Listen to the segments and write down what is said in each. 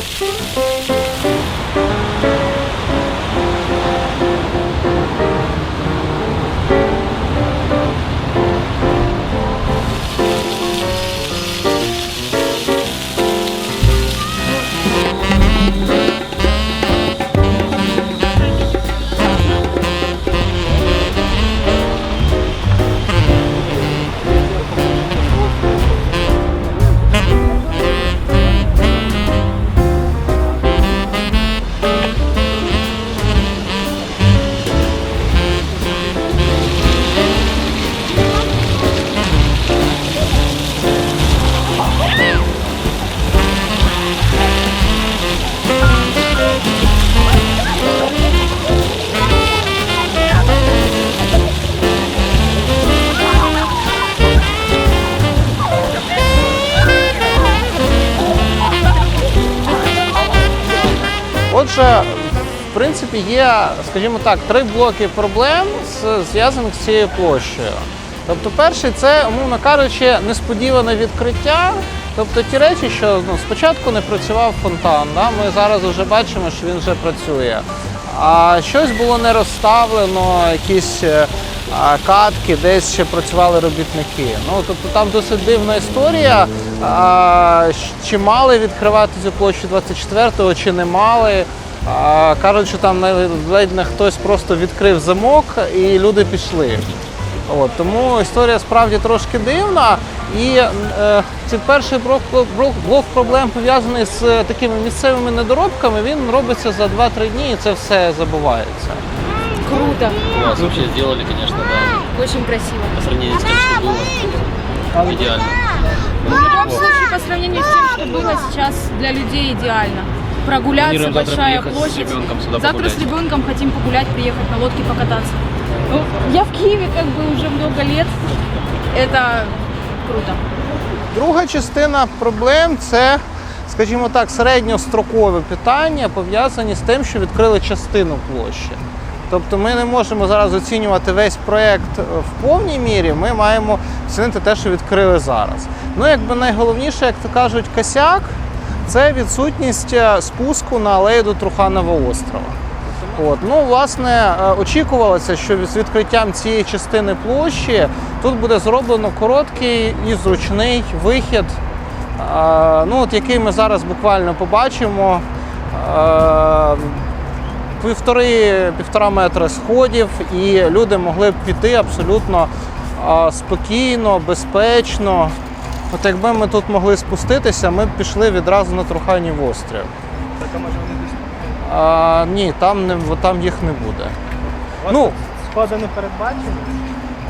Música е, в принципі, є, скажімо так, три блоки проблем, зв'язаних з цією площею. Тобто, перший це, умовно кажучи, несподіване відкриття. Тобто ті речі, що ну, спочатку не працював фонтан, да? ми зараз вже бачимо, що він вже працює. А щось було не розставлено, якісь е, а, катки, десь ще працювали робітники. Ну, тобто там досить дивна історія. А, чи мали відкривати цю площу 24-го, чи не мали. А, кажуть, що там ледь не хтось просто відкрив замок і люди пішли. От, тому історія справді трошки дивна. І е, цей перший блок, блок, блок проблем пов'язаний з е, такими місцевими недоробками, він робиться за 2-3 дні і це все забувається. Круто. Класс, вообще сделали, конечно, да. Очень красиво. По сравнению с тем, что было, идеально. В любом случае, по сравнению с тем, что было сейчас для людей идеально. Прогуляться, большая с площадь. ребенком сюда Завтра погулять. с ребенком хотим погулять, приехать на лодке покататься. Ну, я в Киеве как бы уже много лет. Это круто. Друга частина проблем це, скажімо так, середньострокове питання, пов'язані з тим, що відкрили частину площі. Тобто ми не можемо зараз оцінювати весь проєкт в повній мірі, ми маємо оцінити те, що відкрили зараз. Ну, якби найголовніше, як то кажуть, косяк це відсутність е, спуску на алею до Труханова острова. От. Ну, власне, е, очікувалося, що з відкриттям цієї частини площі тут буде зроблено короткий і зручний вихід, е, ну, от який ми зараз буквально побачимо. Півтори, півтора метри сходів, і люди могли б піти абсолютно спокійно, безпечно. От якби ми тут могли спуститися, ми б пішли відразу на Труханів острів. А, ні, там, не, там їх не буде. Ну, Сходи не передбачені.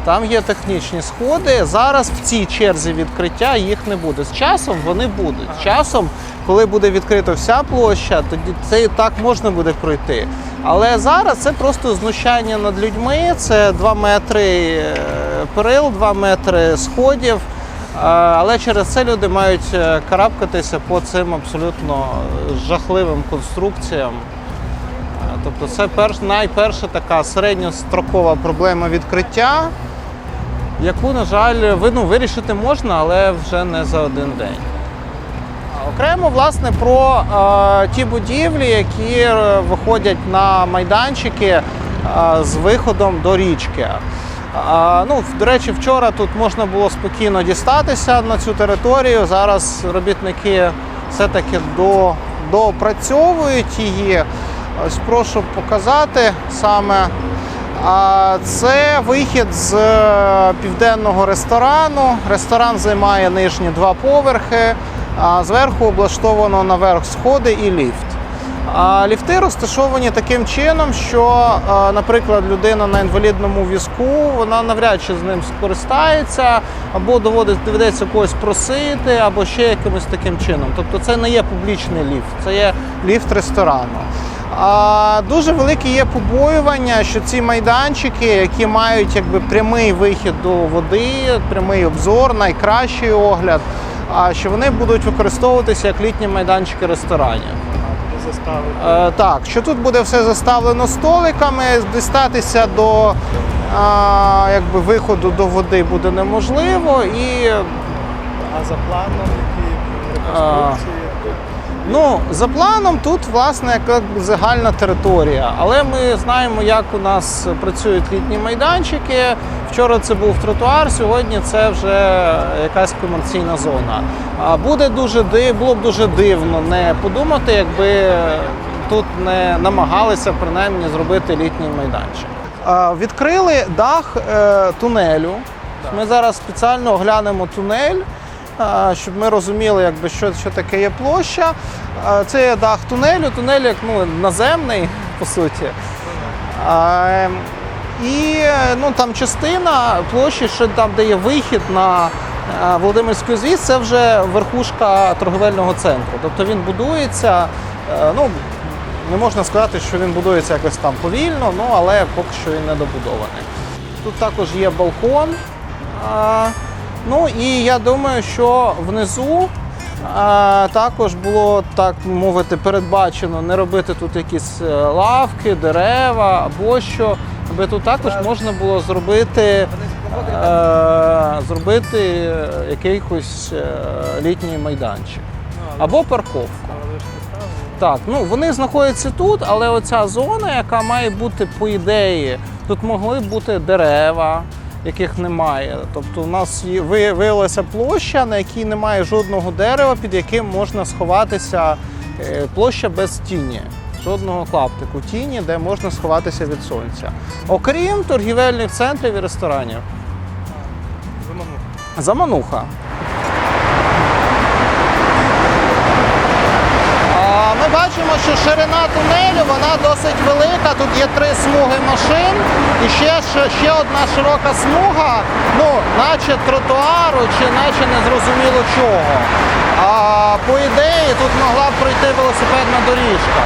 там є технічні сходи. Зараз в цій черзі відкриття їх не буде. З часом вони будуть. З часом, коли буде відкрита вся площа, тоді це і так можна буде пройти. Але зараз це просто знущання над людьми. Це 2 метри е, перил, 2 метри сходів. Е, Але через це люди мають е, карабкатися по цим абсолютно жахливим конструкціям. Е, Тобто це перш, найперша така середньострокова проблема відкриття, яку, на жаль, ну, вирішити можна, але вже не за один день. Окремо, власне, про е, ті будівлі, які е, виходять на майданчики е, з виходом до річки. Ну, до речі, вчора тут можна було спокійно дістатися на цю територію. Зараз робітники все-таки до, доопрацьовують її. Ось прошу показати саме. Це вихід з е, південного ресторану. Ресторан займає нижні два поверхи, а зверху облаштовано наверх сходи і ліфт. Ліфти розташовані таким чином, що, е, наприклад, людина на інвалідному візку вона навряд чи з ним скористається, або доведеться когось просити, або ще якимось таким чином. Тобто це не є публічний ліфт, це є ліфт ресторану. А дуже велике є побоювання, що ці майданчики, які мають якби прямий вихід до води, прямий обзор, найкращий огляд, а що вони будуть використовуватися як літні майданчики ресторанів. Заставити. Е, так, що тут буде все заставлено столиками, дістатися до а, якби, виходу до води буде неможливо. І А за планом, які реконструкції. ну, за планом тут власне як загальна територія. Але ми знаємо, як у нас працюють літні майданчики. Вчора це був тротуар, сьогодні це вже якась комерційна зона. А буде дуже див, було б дуже дивно не подумати, якби тут не намагалися принаймні зробити літній майданчик. Відкрили дах е, тунелю. Ми зараз спеціально оглянемо тунель, а, щоб ми розуміли, якби, що, що таке є площа. А, Це є дах тунелю, тунель як ну, наземний, по суті. І е, ну, там частина площі, що там, де є вихід на е, Володимирську звіз, це вже верхушка торговельного центру. Тобто він будується. е, Ну, не можна сказати, що він будується якось там повільно, ну, але поки що він не добудований. Тут також є балкон. Ну і я думаю, що внизу також було так мовити передбачено не робити тут якісь лавки, дерева або що, аби тут також можна було зробити, е, зробити якийсь е, літній майданчик або парковку. Так, ну вони знаходяться тут, але оця зона, яка має бути по ідеї, тут могли бути дерева, яких немає. Тобто, у нас виявилася площа, на якій немає жодного дерева, під яким можна сховатися. е, Площа без тіні. Жодного клаптику тіні, де можна сховатися від сонця. Окрім торгівельних центрів і ресторанів. Замануха. Замануха. А, Ми бачимо, що ширина тунелю вона досить велика. Тут є три смуги машин і ще, ще, одна широка смуга, ну, наче тротуару, чи наче незрозуміло чого. А по ідеї тут могла б пройти велосипедна доріжка.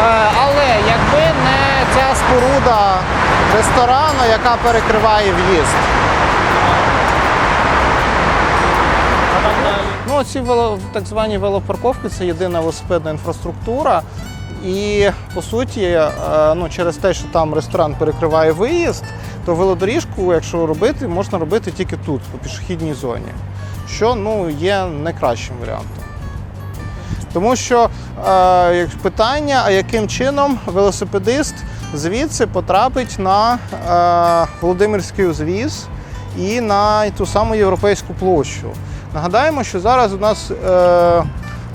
Е, Але якби не ця споруда ресторану, яка перекриває в'їзд. Ну, ці так звані велопарковки це єдина велосипедна інфраструктура. І по суті, е, ну, через те, що там ресторан перекриває виїзд, то велодоріжку, якщо робити, можна робити тільки тут, по пішохідній зоні, що ну, є найкращим варіантом. Тому що е, питання, а яким чином велосипедист звідси потрапить на е, Володимирський узвіз і на ту саму європейську площу. Нагадаємо, що зараз у нас е,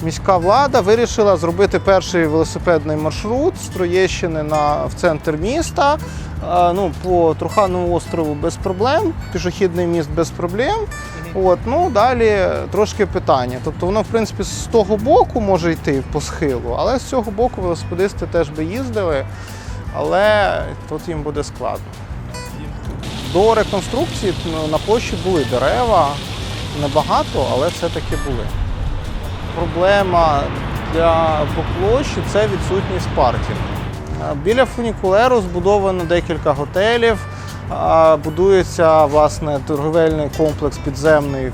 міська влада вирішила зробити перший велосипедний маршрут з Троєщини на, в центр міста. Е, ну, по Труханову острову без проблем, пішохідний міст без проблем. От, ну далі трошки питання. Тобто воно, в принципі, з того боку може йти по схилу, але з цього боку велосипедисти теж би їздили, але тут їм буде складно. До реконструкції ну, на площі були дерева, небагато, але все-таки були. Проблема для по площі це відсутність паркінгу. Е, Біля фунікулеру збудовано декілька готелів. Будується власне торговельний комплекс підземний е,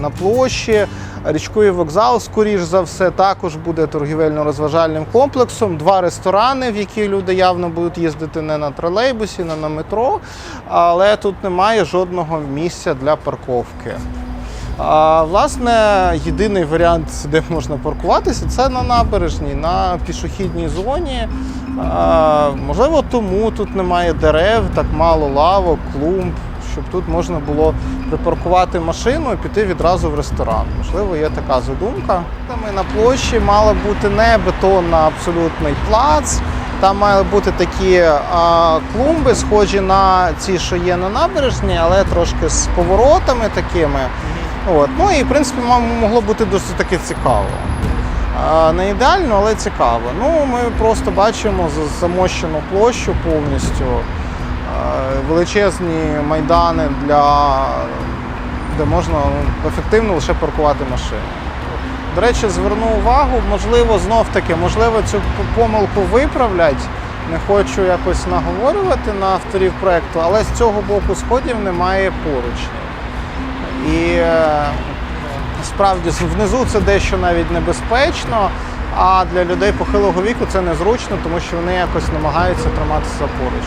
на площі. Річковий вокзал, скоріш за все, також буде торгівельно-розважальним комплексом. Два ресторани, в які люди явно будуть їздити не на тролейбусі, не на метро, але тут немає жодного місця для парковки. А, власне, єдиний варіант, де можна паркуватися, це на набережній, на пішохідній зоні. А, можливо, тому тут немає дерев, так мало лавок, клумб, щоб тут можна було припаркувати машину і піти відразу в ресторан. Можливо, є така задумка. Там і на площі мала бути не бетонна абсолютний плац. Там мали бути такі а, клумби, схожі на ці, що є на набережній, але трошки з поворотами такими. От. Ну і в принципі могло бути досить таки цікаво. Не ідеально, але цікаво. Ну, ми просто бачимо за- замощену площу повністю, величезні майдани, для, де можна ну, ефективно лише паркувати машини. До речі, зверну увагу, можливо, знов таки, можливо, цю помилку виправлять. Не хочу якось наговорювати на авторів проекту, але з цього боку сходів немає поручнів. І е, справді внизу це дещо навіть небезпечно, а для людей похилого віку це незручно, тому що вони якось намагаються триматися поруч.